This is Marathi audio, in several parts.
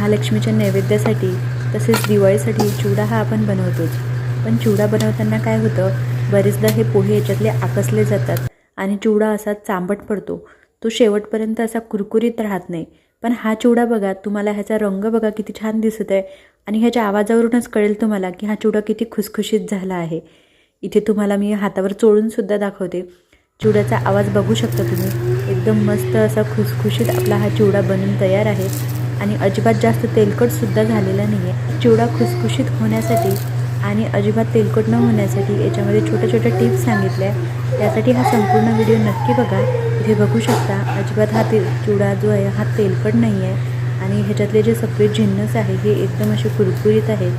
महालक्ष्मीच्या नैवेद्यासाठी तसेच दिवाळीसाठी चिवडा हा आपण बनवतोच. पण चिवडा बनवताना काय होतं बरेचदा हे पोहे याच्यातले आकसले जातात आणि चिवडा असा चांबट पडतो. तो शेवटपर्यंत असा कुरकुरीत राहत नाही. पण हा चिवडा बघा तुम्हाला ह्याचा रंग बघा किती छान दिसत आहे आणि ह्याच्या आवाजावरूनच कळेल तुम्हाला की हा चिवडा किती खुसखुशीत झाला आहे. इथे तुम्हाला मी हातावर चोळूनसुद्धा दाखवते. चिवड्याचा आवाज बघू शकता तुम्ही. एकदम मस्त असा खुसखुशीत आपला हा चिवडा बनून तयार आहे. आणि अजिबात जास्त तेलकटसुद्धा झालेला नाही आहे चिवडा खुसखुशीत होण्यासाठी आणि अजिबात तेलकट न होण्यासाठी याच्यामध्ये छोट्या छोट्या टिप्स सांगितल्या त्यासाठी हा संपूर्ण व्हिडिओ नक्की बघा. इथे बघू शकता अजिबात हा ते चिवडा जो आहे हा तेलकट नाही आहे आणि ह्याच्यातले जे सगळे जिन्नस आहे हे एकदम असे कुरकुरीत आहेत.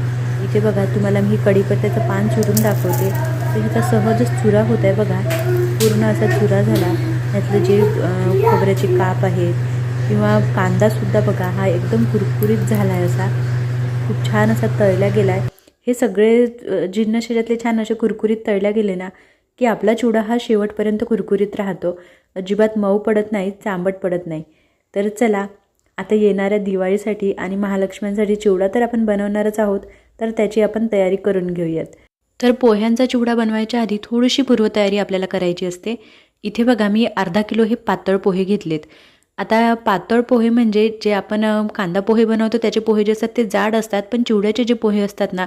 इथे बघा तुम्हाला मी कढीपत्त्याचं पान चुरून दाखवते. तर ह्याचा सहजच चुरा होत आहे बघा. पूर्ण असा चुरा झाला. ह्यातलं जे खोबऱ्याचे काप आहेत किंवा कांदासुद्धा बघा हा एकदम कुरकुरीत झाला आहे असा. खूप छान असा तळला गेला आहे हे सगळे जीर्ण शरीरातले छान असे कुरकुरीत तळल्या गेले ना की आपला चिवडा हा शेवटपर्यंत कुरकुरीत राहतो. अजिबात मऊ पडत नाही चांबट पडत नाही. तर चला आता येणाऱ्या दिवाळीसाठी आणि महालक्ष्म्यांसाठी चिवडा तर आपण बनवणारच आहोत तर त्याची आपण तयारी करून घेऊयात. तर पोह्यांचा चिवडा बनवायच्या आधी थोडीशी पूर्वतयारी आपल्याला करायची असते. इथे बघा मी अर्धा किलो हे पातळ पोहे घेतलेत. आता पातळ पोहे म्हणजे जे आपण कांदा पोहे बनवतो त्याचे पोहे जे असतात ते जाड असतात पण चिवड्याचे जे पोहे असतात ना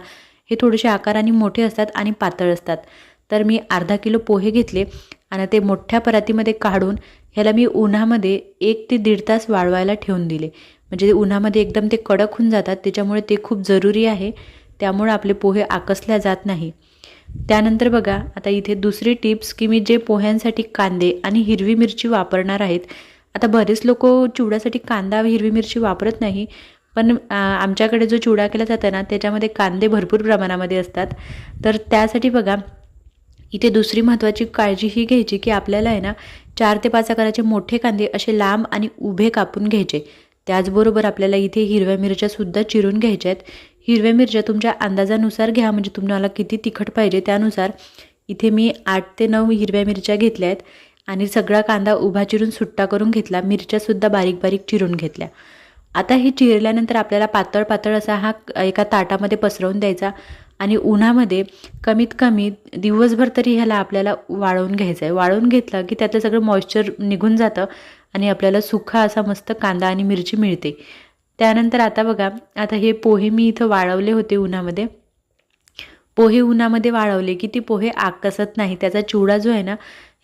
हे थोडेसे आकाराने मोठे असतात आणि पातळ असतात. तर मी अर्धा किलो पोहे घेतले आणि ते मोठ्या परातीमध्ये काढून ह्याला मी उन्हामध्ये एक ते दीड तास वाळवायला ठेवून दिले. म्हणजे उन्हामध्ये एकदम ते कडक होऊन जातात त्याच्यामुळे ते खूप जरुरी आहे. त्यामुळे आपले पोहे आकसल्या जात नाही. त्यानंतर बघा आता इथे दुसरी टिप्स की मी जे पोह्यांसाठी कांदे आणि हिरवी मिरची वापरणार आहेत आता बरेच लोक चिवड्यासाठी कांदा व हिरवी मिरची वापरत नाही पण आमच्याकडे जो चिवडा केला जातो ना त्याच्यामध्ये कांदे भरपूर प्रमाणामध्ये असतात. तर त्यासाठी बघा इथे दुसरी महत्त्वाची काळजी ही घ्यायची की आपल्याला आहे ना चार ते पाच आकाराचे मोठे कांदे असे लांब आणि उभे कापून घ्यायचे. त्याचबरोबर आपल्याला इथे हिरव्या मिरच्यासुद्धा चिरून घ्यायच्या आहेत. हिरव्या मिरच्या तुमच्या अंदाजानुसार घ्या म्हणजे तुम्हाला किती तिखट पाहिजे त्यानुसार. इथे मी आठ ते नऊ हिरव्या मिरच्या घेतल्या आहेत. आणि सगळा कांदा उभा चिरून सुट्टा करून घेतला मिरच्यासुद्धा बारीक बारीक चिरून घेतल्या. आता हे चिरल्यानंतर आपल्याला पातळ पातळ असा हा एका ताटामध्ये पसरवून द्यायचा आणि उन्हामध्ये कमीत कमी दिवसभर तरी ह्याला आपल्याला वाळवून घ्यायचं आहे वाळवून घेतलं की त्यातलं सगळं मॉइश्चर निघून जातं आणि आपल्याला सुखा असा मस्त कांदा आणि मिरची मिळते. त्यानंतर आता बघा आता हे पोहे मी इथं वाळवले होते उन्हामध्ये. पोहे उन्हामध्ये वाळवले की ती पोहे आकसत नाही. त्याचा चिवडा जो आहे ना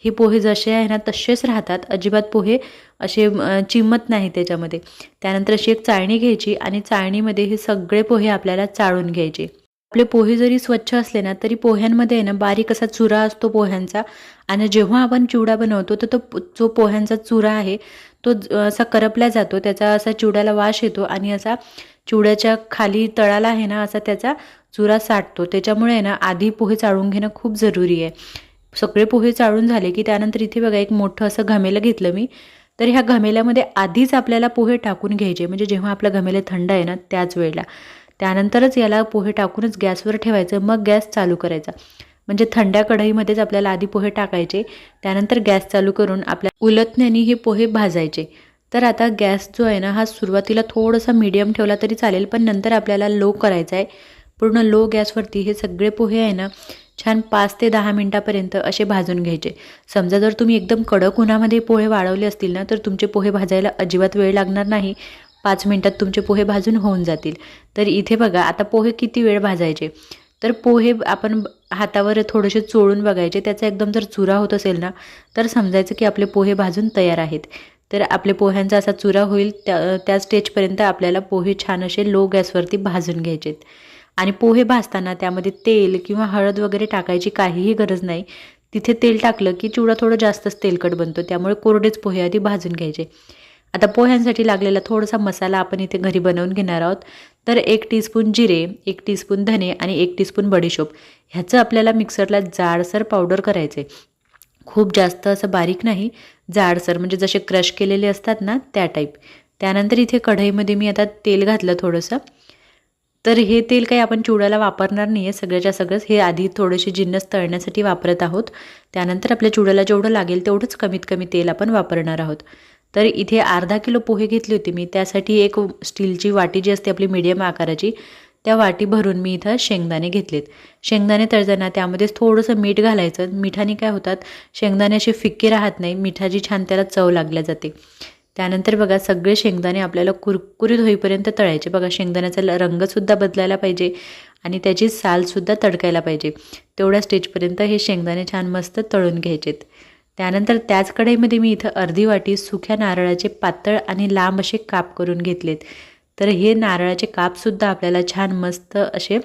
हे पोहे जसे आहे ना तसेच राहतात. अजिबात पोहे असे चिमत नाही त्याच्यामध्ये. त्यानंतर अशी एक चाळणी घ्यायची आणि चाळणीमध्ये हे सगळे पोहे आपल्याला चाळून घ्यायचे. आपले पोहे जरी स्वच्छ असले ना तरी पोह्यांमध्ये आहे ना बारीक असा चुरा असतो पोह्यांचा. आणि जेव्हा आपण चिवडा बनवतो तर तो जो पोह्यांचा चुरा आहे तो असा करपला जातो. त्याचा असा चिवड्याला वास येतो आणि असा चिवड्याच्या खाली तळाला आहे ना असा त्याचा चुरा साठतो. त्याच्यामुळे आहे ना आधी पोहे चाळून घेणं खूप जरुरी आहे. सगळे पोहे चाळून झाले की त्यानंतर इथे बघा एक मोठं असं घमेलं घेतलं मी. तर ह्या घमेल्यामध्ये आधीच आपल्याला पोहे टाकून घ्यायचे. म्हणजे जेव्हा आपलं घमेलं थंड आहे ना त्याच वेळेला. त्यानंतरच याला पोहे टाकूनच गॅसवर ठेवायचं मग गॅस चालू करायचा. म्हणजे थंड्या कढईमध्येच आपल्याला आधी पोहे टाकायचे. त्यानंतर गॅस चालू करून आपल्या उलटण्याने हे पोहे भाजायचे. तर आता गॅस जो आहे ना हा सुरुवातीला थोडासा मीडियम ठेवला तरी चालेल पण नंतर आपल्याला लो करायचा आहे पूर्ण लो गॅसवरती हे सगळे पोहे आहे ना छान पाच ते दहा मिनटापर्यंत असे भाजून घ्यायचे. समजा जर तुम्ही एकदम कडक उन्हामध्ये पोहे वाळवले असतील ना तर तुमचे पोहे भाजायला अजिबात वेळ लागणार नाही. पाच मिनटात तुमचे पोहे भाजून होऊन जातील. तर इथे बघा आता पोहे किती वेळ भाजायचे? तर पोहे आपण हातावर थोडेसे चोळून बघायचे. त्याचा एकदम जर चुरा होत असेल ना तर समजायचं की आपले पोहे भाजून तयार आहेत. तर आपले पोह्यांचा असा चुरा होईल त्या त्या स्टेजपर्यंत आपल्याला पोहे छान असे लो गॅसवरती भाजून घ्यायचे आणि पोहे भाजताना त्यामध्ये तेल किंवा हळद वगैरे टाकायची काहीही गरज नाही. तिथे तेल टाकलं की चिवडा थोडं जास्तच तेलकट बनतो. त्यामुळे कोरडेच पोहे आधी भाजून घ्यायचे. आता पोह्यांसाठी लागलेला थोडासा मसाला आपण इथे घरी बनवून घेणार आहोत. तर एक टीस्पून जिरे एक टीस्पून धने आणि एक टीस्पून बडीशोप. ह्याचं आपल्याला मिक्सरला जाडसर पावडर करायचे खूप जास्त असं बारीक नाही. जाडसर म्हणजे जसे क्रश केलेले असतात ना त्या टाईप त्यानंतर इथे कढईमध्ये मी आता तेल घातलं थोडंसं. तर हे तेल काही आपण चिवड्याला वापरणार नाही आहे सगळ्याच्या सगळंच हे आधी थोडेसे जिन्नस तळण्यासाठी वापरत आहोत. त्यानंतर आपल्या चिवड्याला जेवढं लागेल तेवढंच कमीत कमी तेल आपण वापरणार आहोत. तर इथे अर्धा किलो पोहे घेतले होते मी. त्यासाठी एक स्टीलची वाटी जी असते आपली मीडियम आकाराची त्या वाटी भरून मी इथं शेंगदाणे घेतलेत. शेंगदाणे तळताना त्यामध्येच थोडंसं मीठ घालायचं. मिठाने काय होतात शेंगदाणे असे फिक्के राहत नाही. मिठाची छान त्याला चव लागल्या जाते. त्यानंतर बघा सगळे शेंगदाणे आपल्याला कुरकुरीत होईपर्यंत तळायचे. बघा शेंगदाण्याचा रंगसुद्धा बदलायला पाहिजे आणि त्याची सालसुद्धा तडकायला पाहिजे. तेवढ्या स्टेजपर्यंत हे शेंगदाणे छान मस्त तळून घ्यायचेत. त्यानंतर त्याच कढईमध्ये मी इथं अर्धी वाटी सुक्या नारळाचे पातळ आणि लांब असे काप करून घेतलेत. तर हे नारळाचे कापसुद्धा आपल्याला छान मस्त असे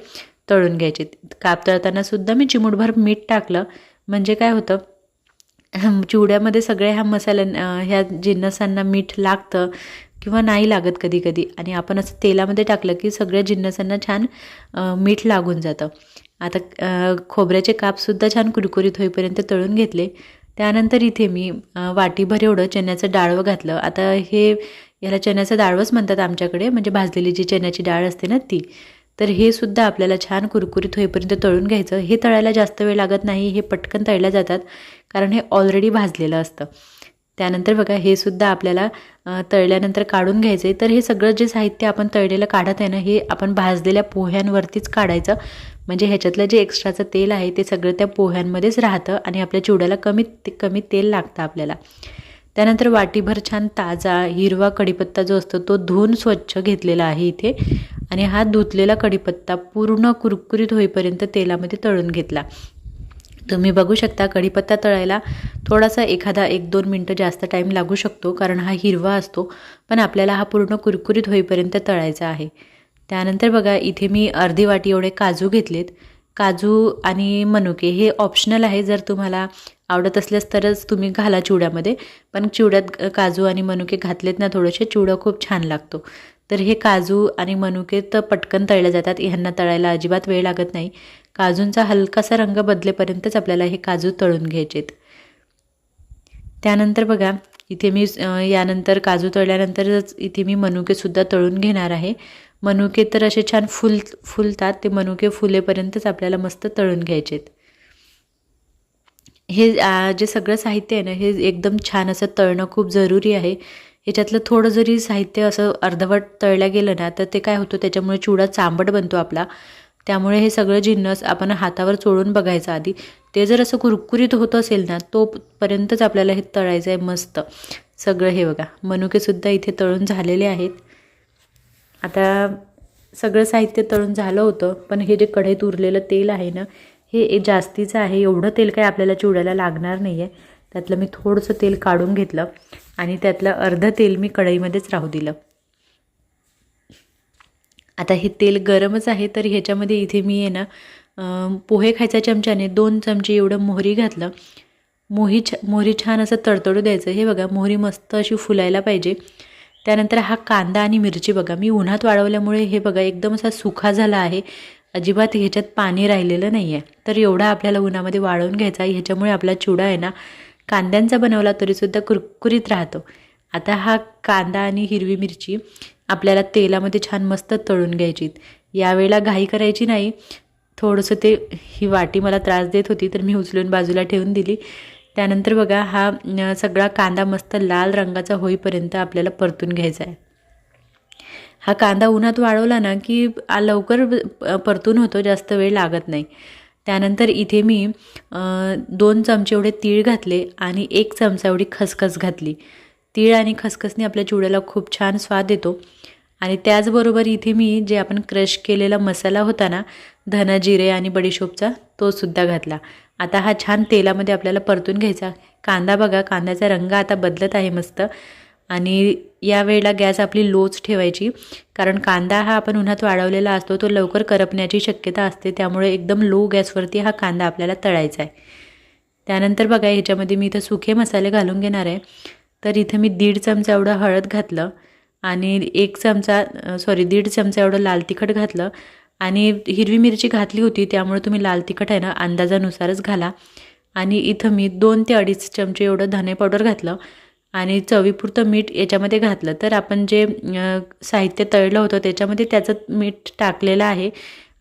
तळून घ्यायचे काप तळतानासुद्धा मी चिमूटभर मीठ टाकलं. म्हणजे काय होतं? चिवड्यामध्ये सगळ्या ह्या मसाल्या ह्या जिन्नसांना मीठ लागतं किंवा नाही लागत कधी कधी आणि आपण असं तेलामध्ये टाकलं की सगळ्या जिन्नसांना छान मीठ लागून जातं. आता खोबऱ्याचे कापसुद्धा छान कुरकुरीत होईपर्यंत तळून घेतले. त्यानंतर इथे मी वाटीभर एवढं चण्याचं डाळवं घातलं. आता हे याला चण्याचं डाळवंच म्हणतात आमच्याकडे. म्हणजे भाजलेली जी चण्याची डाळ असते ना ती. तर हे सुद्धा आपल्याला छान कुरकुरीत होईपर्यंत तळून घ्यायचं. हे तळायला जास्त वेळ लागत नाही हे पटकन तळल्या जातात कारण हे ऑलरेडी भाजलेलं असतं. त्यानंतर बघा हे सुद्धा आपल्याला तळल्यानंतर काढून घ्यायचं आहे तर हे सगळं जे साहित्य आपण तळलेलं काढत आहे ना हे आपण भाजलेल्या पोह्यांवरतीच काढायचं. म्हणजे ह्याच्यातलं जे एक्स्ट्राचं तेल आहे ते सगळं त्या पोह्यांमध्येच राहतं आणि आपल्या चिवड्याला कमीत कमी तेल लागतं आपल्याला. त्यानंतर वाटीभर छान ताजा हिरवा कढीपत्ता जो असतो तो धुवून स्वच्छ घेतलेला आहे इथे. आणि हा धुतलेला कढीपत्ता पूर्ण कुरकुरीत होईपर्यंत तेलामध्ये तळून घेतला. तुम्ही बघू शकता कढीपत्ता तळायला थोडासा एखादा एक दोन मिनटं जास्त टाईम लागू शकतो कारण हा हिरवा असतो पण आपल्याला हा पूर्ण कुरकुरीत होईपर्यंत तळायचा आहे. त्यानंतर बघा इथे मी अर्धी वाटी एवढे काजू घेतलेत. काजू आणि मनुके हे ऑप्शनल आहे जर तुम्हाला आवडत असल्यास तरच तुम्ही घाला चिवड्यामध्ये. पण चिवड्यात काजू आणि मनुके घातलेत ना थोडेसे चिवडा खूप छान लागतो. तर हे काजू आणि मनुके तर पटकन तळले जातात. ह्यांना तळायला अजिबात वेळ लागत नाही. काजूंचा हलकासा रंग बदलेपर्यंतच आपल्याला हे काजू तळून घ्यायचेत. त्यानंतर बघा इथे मी यानंतर काजू तळल्यानंतरच इथे मी मनुकेसुद्धा तळून घेणार आहे. मनुके तर असे छान फुल फुलतात. ते मनुके फुलेपर्यंतच आपल्याला मस्त तळून घ्यायचेत. हे जे सगळं साहित्य आहे ना हे एकदम छान असं तळणं खूप जरुरी आहे. ह्याच्यातलं थोडं जरी साहित्य असं अर्धवट तळलं गेलं ना तर ते काय होतं त्याच्यामुळे चुडा चांबट बनतो आपला. त्यामुळे हे सगळं जिन्नस आपण हातावर चोळून बघायचं आधी. ते जर असं कुरकुरीत होत असेल ना तोपर्यंतच आपल्याला हे तळायचं आहे मस्त. सगळं हे बघा मनुकेसुद्धा इथे तळून झालेले आहेत. आता सगळं साहित्य तळून झालं होतं पण हे जे कढईत उरलेलं तेल आहे ना हे जास्तीचं आहे. एवढं तेल काही आपल्याला चिवड्याला लागणार नाही आहे त्यातलं मी थोडंसं तेल काढून घेतलं आणि त्यातलं अर्धं तेल मी कढईमध्येच राहू दिलं. आता हे तेल गरमच आहे तर ह्याच्यामध्ये इथे मी आहे ना पोहे खायच्या चमच्याने दोन चमचे एवढं मोहरी घातलं. मोही छ मोहरी छान असं तडतडू द्यायचं. हे बघा मोहरी मस्त अशी फुलायला पाहिजे. त्यानंतर हा कांदा आणि मिरची बघा मी उन्हात वाळवल्यामुळे हे बघा एकदम असा सुखा झाला आहे. अजिबात ह्याच्यात पाणी राहिलेलं नाही आहे तर एवढा आपल्याला उन्हामध्ये वाळवून घ्यायचा आहे ह्याच्यामुळे आपला चिवडा आहे ना कांद्यांचा बनवला तरीसुद्धा कुरकुरीत राहतो. आता हा कांदा आणि हिरवी मिरची आपल्याला तेलामध्ये छान मस्त तळून घ्यायची यावेळेला घाई करायची नाही. थोडंसं ते ही वाटी मला त्रास देत होती तर मी उचलून बाजूला ठेवून दिली. त्यानंतर बघा हा सगळा कांदा मस्त लाल रंगाचा होईपर्यंत आपल्याला परतून घ्यायचा आहे. हा कांदा उन्हात वाळवला ना की लवकर परतून होतो जास्त वेळ लागत नाही. त्यानंतर इथे मी दोन चमचे एवढे तीळ घातले आणि एक चमचा एवढी खसखस घातली. तीळ आणि खसखसने आपल्या चिवड्याला खूप छान स्वाद येतो. आणि त्याचबरोबर इथे मी जे आपण क्रश केलेला मसाला होता ना धना जिरे आणि बडीशोपचा तोसुद्धा घातला. आता हा छान तेलामध्ये आपल्याला परतून घ्यायचा. कांदा बघा कांद्याचा रंग आता बदलत आहे मस्त. आणि या वेळेला गॅस आपली लोच ठेवायची. कारण कांदा हा आपण उन्हात वाळवलेला असतो तो लवकर करपण्याची शक्यता असते. त्यामुळे एकदम लो गॅसवरती हा कांदा आपल्याला तळायचा आहे. त्यानंतर बघा ह्याच्यामध्ये मी इथं सुखे मसाले घालून घेणार आहे. तर इथं मी दीड चमचा एवढं हळद घातलं आणि एक चमचा सॉरी दीड चमचा एवढं लाल तिखट घातलं. आणि हिरवी मिरची घातली होती त्यामुळे तुम्ही लाल तिखट आहे ना अंदाजानुसारच घाला. आणि इथं मी दोन ते अडीच चमचे एवढं धने पावडर घातलं. आणि चवीपुरतं मीठ याच्यामध्ये घातलं. तर आपण जे साहित्य तळलं होतं त्याच्यामध्ये त्याचं मीठ टाकलेलं आहे.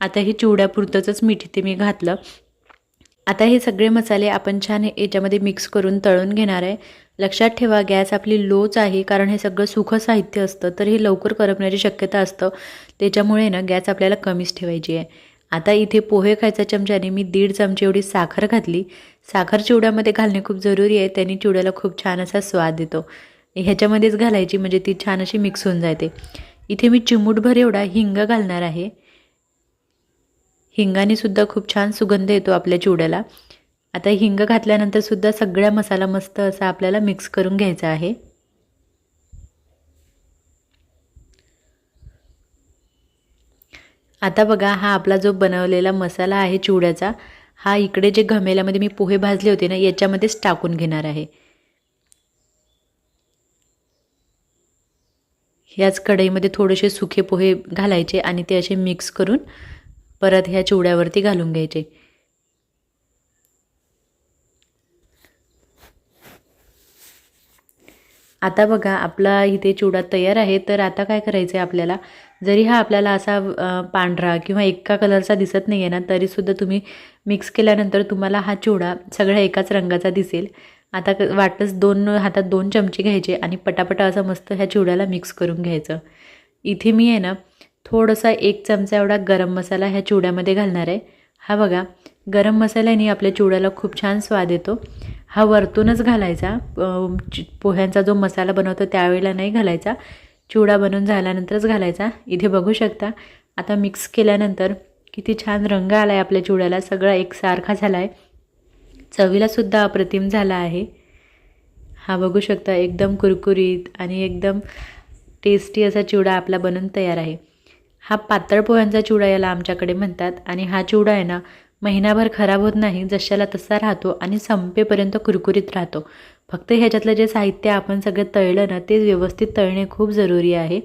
आता हे चिवड्यापुरतंच मीठ इथे मी घातलं. आता हे सगळे मसाले आपण छान याच्यामध्ये मिक्स करून तळून घेणार आहे. लक्षात ठेवा गॅस आपली लोच आहे कारण हे सगळं सुखं साहित्य असतं. तर हे लवकर करपण्याची शक्यता असतं. त्याच्यामुळे ना गॅस आपल्याला कमीच ठेवायची आहे. आता इथे पोहे खायच्या चमच्याने मी दीड चमचे एवढी साखर घातली. साखर चिवड्यामध्ये घालणे खूप जरुरी आहे. त्याने चिवड्याला खूप छान असा स्वाद येतो ह्याच्यामध्येच घालायची म्हणजे ती छान अशी मिक्स होऊन जाते. इथे मी चिमूटभर एवढा हिंग घालणार आहे. हिंगाने सुद्धा खूप छान सुगंध येतो आपल्या चिवड्याला. आता हिंग घातल्यानंतर सुद्धा सगळ्या मसाला मस्त असा आपल्याला मिक्स करून घ्यायचा आहे. आता बघा हा आपला जो बनवलेला मसाला आहे चिवड्याचा हा इकडे जे घमेल्यामध्ये मी पोहे भाजले होते ना याच्यामध्येच टाकून घेणार आहे. ह्याच कढईमध्ये थोडेसे सुखे पोहे घालायचे आणि ते असे मिक्स करून परत ह्या चिवड्यावरती घालून घ्यायचे. आता बघा आपला इथे चिवडा तयार आहे तर आता काय करायचं आहे आपल्याला? जरी हा आपल्याला असा पांढरा किंवा एका कलरचा दिसत नाही आहे ना तरीसुद्धा तुम्ही मिक्स केल्यानंतर तुम्हाला हा चिवडा सगळ्या एकाच रंगाचा दिसेल. आता क दोन हातात दोन चमचे घ्यायचे आणि पटापटा असं मस्त ह्या चिवड्याला मिक्स करून घ्यायचं. इथे मी आहे ना थोडासा एक चमचा एवढा गरम मसाला ह्या चिवड्यामध्ये घालणार आहे. हा बघा गरम मसाल्याने आपल्या चिवड्याला खूप छान स्वाद येतो. हा वरतूनच घालायचा. पोह्यांचा जो मसाला बनवतो त्यावेळेला नाही घालायचा. चिवडा बनवून झाल्यानंतरच घालायचा. इथे बघू शकता. आता मिक्स केल्यानंतर किती छान रंग आला आहे आपल्या चिवड्याला. सगळा एकसारखा झाला आहे चवीलासुद्धा अप्रतिम झाला आहे. हा बघू शकता एकदम कुरकुरीत आणि एकदम टेस्टी असा चिवडा आपला बनून तयार आहे. हा पातळ पोह्यांचा चिवडा याला आमच्याकडे म्हणतात आणि हा चिवडा आहे ना महिनाभर खराब होत नाही. जशाला तसा राहतो आणि संपेपर्यंत कुरकुरीत राहतो. फक्त ह्याच्यातलं जे साहित्य आपण सगळं तळलं ना ते व्यवस्थित तळणे खूप जरुरी आहे.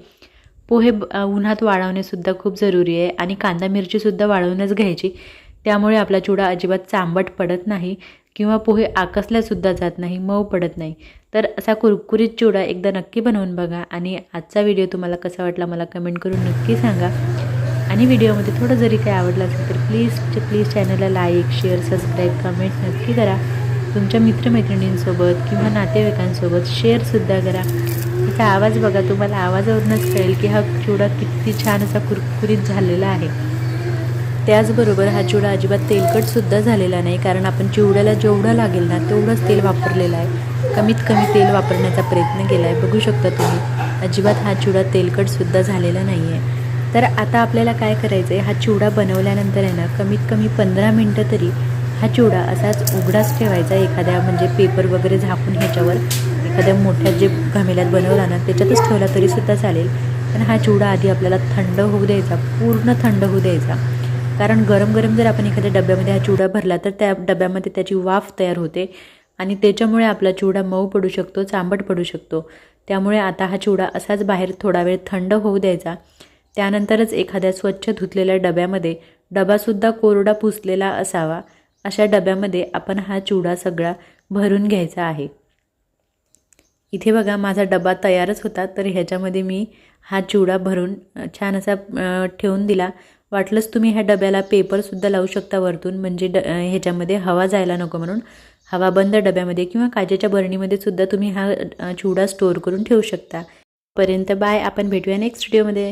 पोहे उन्हात वाळवणेसुद्धा खूप जरुरी आहे आणि कांदा मिरचीसुद्धा वाळवूनच घ्यायची. त्यामुळे आपला चुडा अजिबात चांबट पडत नाही किंवा पोहे आकसल्यासुद्धा जात नाही मऊ पडत नाही. तर असा कुरकुरीत चिवडा एकदा नक्की बनवून बघा आणि आजचा व्हिडिओ तुम्हाला कसा वाटला मला कमेंट करून नक्की सांगा. आणि व्हिडिओमध्ये थोडं जरी काही आवडलं असेल तर प्लीज प्लीज चॅनलला लाईक शेअर सबस्क्राईब कमेंट नक्की करा. तुमच्या मित्रमैत्रिणींसोबत किंवा नातेवाईकांसोबत शेअरसुद्धा करा. त्याचा आवाज बघा तुम्हाला आवाजावरूनच कळेल की हा चिवडा किती छान असा कुरकुरीत झालेला आहे. त्याचबरोबर हा चिवडा अजिबात तेलकटसुद्धा झालेला नाही कारण आपण चिवड्याला जेवढं लागेल ना तेवढंच तेल वापरलेलं आहे. कमीत कमी तेल वापरण्याचा प्रयत्न केला आहे बघू शकता तुम्ही अजिबात हा चिवडा तेलकटसुद्धा झालेला नाही आहे तर आता आपल्याला काय करायचं आहे हा चिवडा बनवल्यानंतर आहे ना कमीत कमी पंधरा मिनटं तरी हा चिवडा असाच उघडाच ठेवायचा. एखाद्या म्हणजे पेपर वगैरे झाकून ह्याच्यावर एखाद्या मोठ्या जे घमेल्यात बनवला ना त्याच्यातच ठेवला तरीसुद्धा चालेल. पण हा चिवडा आधी आपल्याला थंड होऊ द्यायचा पूर्ण थंड होऊ द्यायचा. कारण गरम गरम जर आपण एखाद्या डब्यामध्ये हा चिवडा भरला तर त्या डब्यामध्ये त्याची वाफ तयार होते आणि त्याच्यामुळे आपला चिवडा मऊ पडू शकतो चांबट पडू शकतो. त्यामुळे आता हा चिवडा असाच बाहेर थोडा वेळ थंड होऊ द्यायचा. त्यानंतरच एखाद्या स्वच्छ धुतलेल्या डब्यामध्ये डबासुद्धा कोरडा पुसलेला असावा. अशा डब्यामध्ये आपण हा चिवडा सगळा भरून घ्यायचा आहे. इथे बघा माझा डबा तयारच होता तर ह्याच्यामध्ये मी हा चिवडा भरून छान असा ठेवून दिला. वाटलंच तुम्ही ह्या डब्याला पेपरसुद्धा लावू शकता वरतून म्हणजे ड ह्याच्यामध्ये हवा जायला नको म्हणून. हवा बंद डब्यामध्ये किंवा काचेच्या बरणीमध्ये सुद्धा तुम्ही हा चिवडा स्टोअर करून ठेवू शकता. पर्यंत बाय आपण भेटूया नेक्स्ट व्हिडिओमध्ये